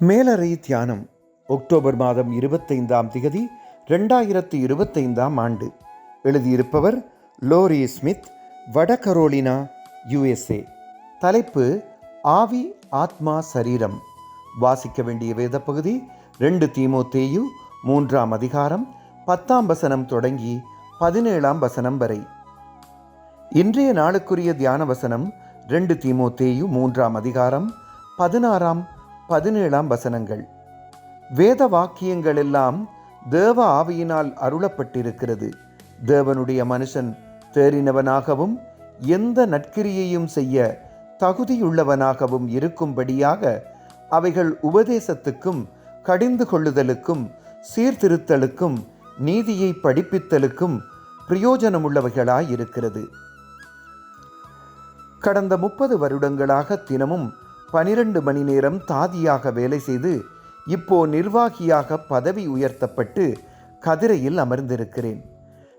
மேலறை தியானம் அக்டோபர் மாதம் இருபத்தைந்தாம் திகதி ரெண்டாயிரத்து இருபத்தைந்தாம் ஆண்டு. எழுதியிருப்பவர் லோரி ஸ்மித் வட கரோலினா யுஎஸ்ஏ. தலைப்பு ஆவி ஆத்மா சரீரம். வாசிக்க வேண்டிய வேத பகுதி ரெண்டு தீமோத்தேயு மூன்றாம் அதிகாரம் பத்தாம் வசனம் தொடங்கி பதினேழாம் வசனம் வரை. இன்றைய நாளுக்குரிய தியான வசனம் ரெண்டு தீமோத்தேயு மூன்றாம் அதிகாரம் பதினாறாம் பதினேழாம் வசனங்கள். வேத வாக்கியங்கள் எல்லாம் தேவ ஆவியினால் அருளப்பட்டிருக்கிறது. தேவனுடைய மனுஷன் தேறினவனாகவும் எந்த நற்கிரியையும் செய்ய தகுதியுள்ளவனாகவும் இருக்கும்படியாக அவைகள் உபதேசத்துக்கும் கடிந்து கொள்ளுதலுக்கும் சீர்திருத்தலுக்கும் நீதியை படிப்பித்தலுக்கும் பிரயோஜனமுள்ளவைகளாயிருக்கிறது. கடந்த முப்பது வருடங்களாக தினமும் பனிரெண்டு மணி நேரம் தாதியாக வேலை செய்து இப்போ நிர்வாகியாக பதவி உயர்த்தப்பட்டு கதிரையில் அமர்ந்திருக்கிறேன்.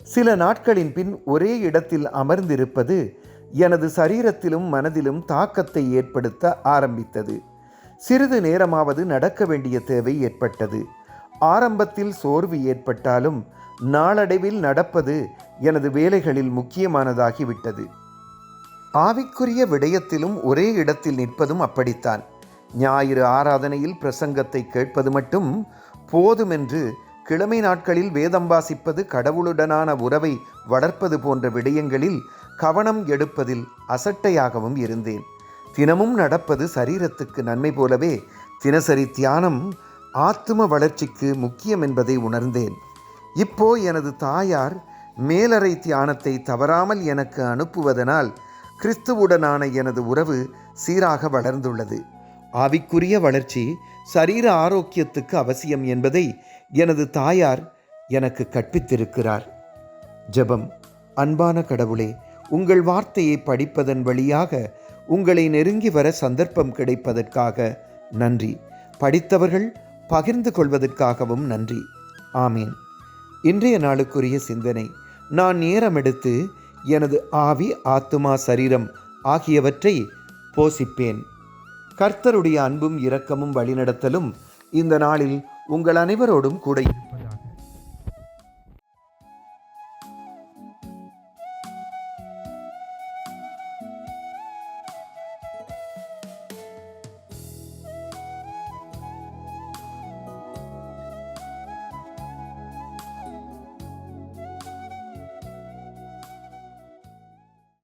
சில நாட்களின் பின் ஒரே இடத்தில் அமர்ந்திருப்பது எனது சரீரத்திலும் மனதிலும் தாக்கத்தை ஏற்படுத்த ஆரம்பித்தது. சிறிது நேரமாவது நடக்க வேண்டிய தேவை ஏற்பட்டது. ஆரம்பத்தில் சோர்வு ஏற்பட்டாலும் நாளடைவில் நடப்பது எனது வேலைகளில் முக்கியமானதாகிவிட்டது. ஆவிக்குரிய விடயத்திலும் ஒரே இடத்தில் நிற்பதும் அப்படித்தான். ஞாயிறு ஆராதனையில் பிரசங்கத்தை கேட்பது மட்டும் போதுமென்று கிழமை நாட்களில் வேதம் வாசிப்பது கடவுளுடனான உறவை வளர்ப்பது போன்ற விடயங்களில் கவனம் எடுப்பதில் அசட்டையாகவும் இருந்தேன். தினமும் நடப்பது சரீரத்துக்கு நன்மை போலவே தினசரி தியானம் ஆத்தும வளர்ச்சிக்கு முக்கியம் என்பதை உணர்ந்தேன். இப்போ எனது தாயார் மேலறை தியானத்தை தவறாமல் எனக்கு அனுப்புவதனால் கிறிஸ்துவுடனான எனது உறவு சீராக வளர்ந்துள்ளது. ஆவிக்குரிய வளர்ச்சி சரீர ஆரோக்கியத்துக்கு அவசியம் என்பதை எனது தாயார் எனக்கு கற்பித்திருக்கிறார். ஜெபம். அன்பான கடவுளே உங்கள் வார்த்தையை படிப்பதன் வழியாக உங்களை நெருங்கி வர சந்தர்ப்பம் கிடைப்பதற்காக நன்றி. படித்தவர்கள் பகிர்ந்து கொள்வதற்காகவும் நன்றி. ஆமீன். இன்றைய நாளுக்குரிய சிந்தனை நான் நேரம் எடுத்து எனது ஆவி ஆத்துமா சரீரம் ஆகியவற்றை போசிப்பேன் கர்த்தருடைய அன்பும் இரக்கமும் வழிநடத்தலும் இந்த நாளில் உங்கள் அனைவரோடும் கூட